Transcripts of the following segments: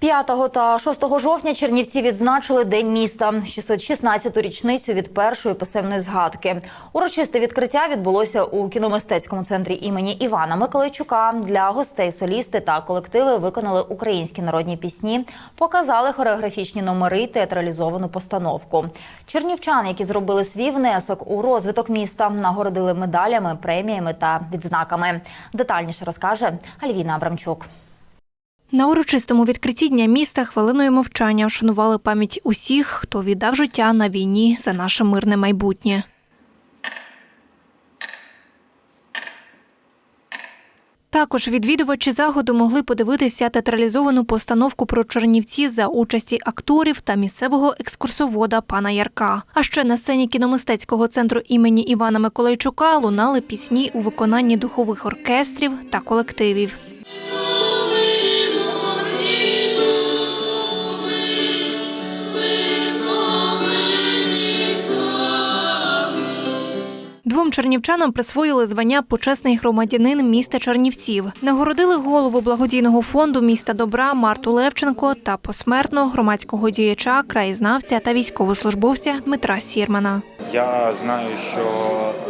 5 та 6 жовтня Чернівці відзначили День міста, 616-ту річницю від першої писемної згадки. Урочисте відкриття відбулося у кіномистецькому центрі імені Івана Миколайчука. Для гостей солісти та колективи виконали українські народні пісні, показали хореографічні номери, театралізовану постановку. Чернівчан, які зробили свій внесок у розвиток міста, нагородили медалями, преміями та відзнаками. Детальніше розкаже Альвіна Абрамчук. На урочистому відкритті дня міста хвилиною мовчання вшанували пам'ять усіх, хто віддав життя на війні за наше мирне майбутнє. Також відвідувачі заходу могли подивитися театралізовану постановку про Чернівці за участі акторів та місцевого екскурсовода пана Ярка. А ще на сцені кіномистецького центру імені Івана Миколайчука лунали пісні у виконанні духових оркестрів та колективів. Двом чернівчанам присвоїли звання почесний громадянин міста Чернівців. Нагородили голову благодійного фонду міста добра Марту Левченко та посмертно громадського діяча, краєзнавця та військовослужбовця Дмитра Сірмана. Я знаю, що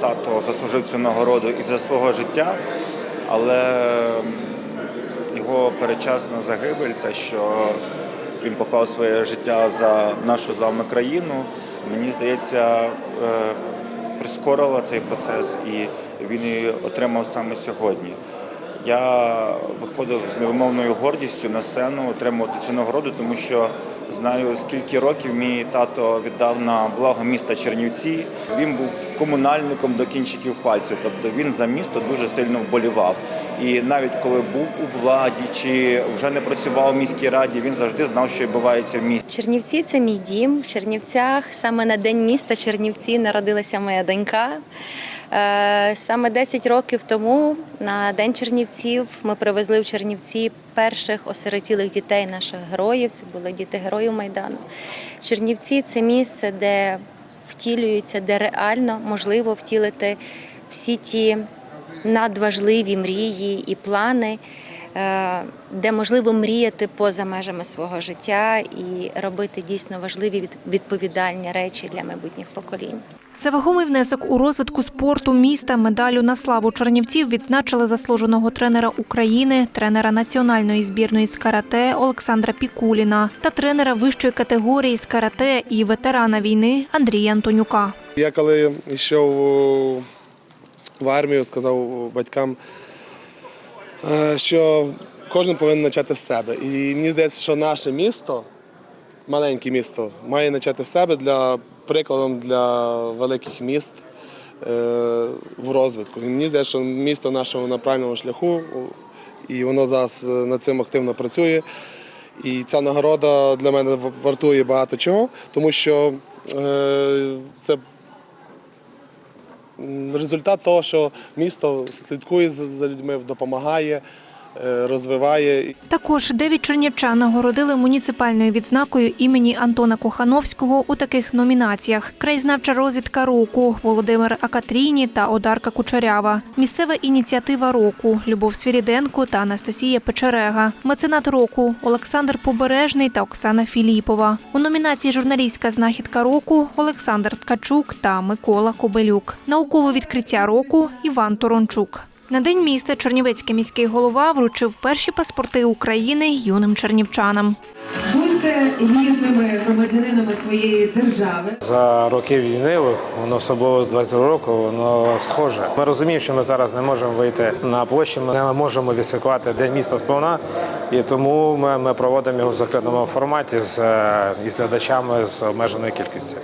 тато заслужив цю нагороду і за свого життя, але його передчасна загибель, те, що він поклав своє життя за нашу з вами країну, мені здається, е, прискорила цей процес і він її отримав саме сьогодні. Я виходив з невимовною гордістю на сцену отримувати цю нагороду, тому що знаю, скільки років мій тато віддав на благо міста Чернівці. Він був комунальником до кінчиків пальців, тобто він за місто дуже сильно вболівав. І навіть коли був у владі чи вже не працював у міській раді, він завжди знав, що відбувається в місті. Чернівці це мій дім. В Чернівцях саме на день міста Чернівці народилася моя донька. Е, Саме 10 років тому на День Чернівців ми привезли в Чернівці перших осиротілих дітей наших героїв. Це були діти героїв Майдану. Чернівці це місце, де втілюються, де реально можливо втілити всі ті надважливі мрії і плани, е, де можливо мріяти поза межами свого життя і робити дійсно важливі від- відповідальні речі для майбутніх поколінь. За вагомий внесок у розвитку спорту міста медалю на славу Чернівців відзначили заслуженого тренера України, тренера національної збірної з карате Олександра Пікуліна та тренера вищої категорії з карате і ветерана війни Андрія Антонюка. Я коли йшов в армію, сказав батькам, е, що кожен повинен почати з себе. І мені здається, що наше місто, маленьке місто, має почати з себе для прикладом для великих міст е, в розвитку. І мені здається, що місто нашого на правильному шляху, і воно зараз е, над цим активно працює. І ця нагорода для мене вартує багато чого, тому що це результат того, що місто слідкує за- людьми, допомагає, розвиває. Також дев'ять чернівчан нагородили муніципальною відзнакою імені Антона Кохановського у таких номінаціях: краєзнавча розвідка року Володимир Акатріні та Одарка Кучерява, місцева ініціатива року Любов Свіріденко та Анастасія Печерега, меценат року Олександр Побережний та Оксана Філіпова. У номінації журналістська знахідка року Олександр Ткачук та Микола Кобелюк. Наукове відкриття року Іван Торончук. На день міста Чернівецький міський голова вручив перші паспорти України юним чернівчанам. Будьте гідними громадянинами своєї держави. За роки війни, воно особливо з 22 року, воно схоже. Ми розуміємо, що ми зараз не можемо вийти на площі, ми не можемо відсвяткувати День міста сповна, і тому ми, ми проводимо його в закритому форматі з, е, із глядачами з обмеженою кількістю.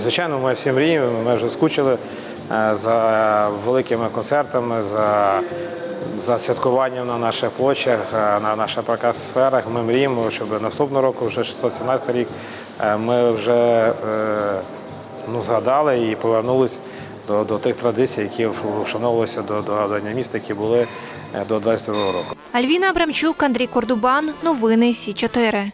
Звичайно, ми всі мріємо, ми вже скучили е, за великими концертами, за за святкуванням на наших площах, е, на наших проказ сферах. Ми мріємо, щоб наступного року, вже 617 рік, е, ми вже ну, згадали і повернулись до, до тих традицій, які вшановувалися до, до Дня міста, які були до 22 року. Альвіна Абрамчук, Андрій Кордубан. Новини Сі 4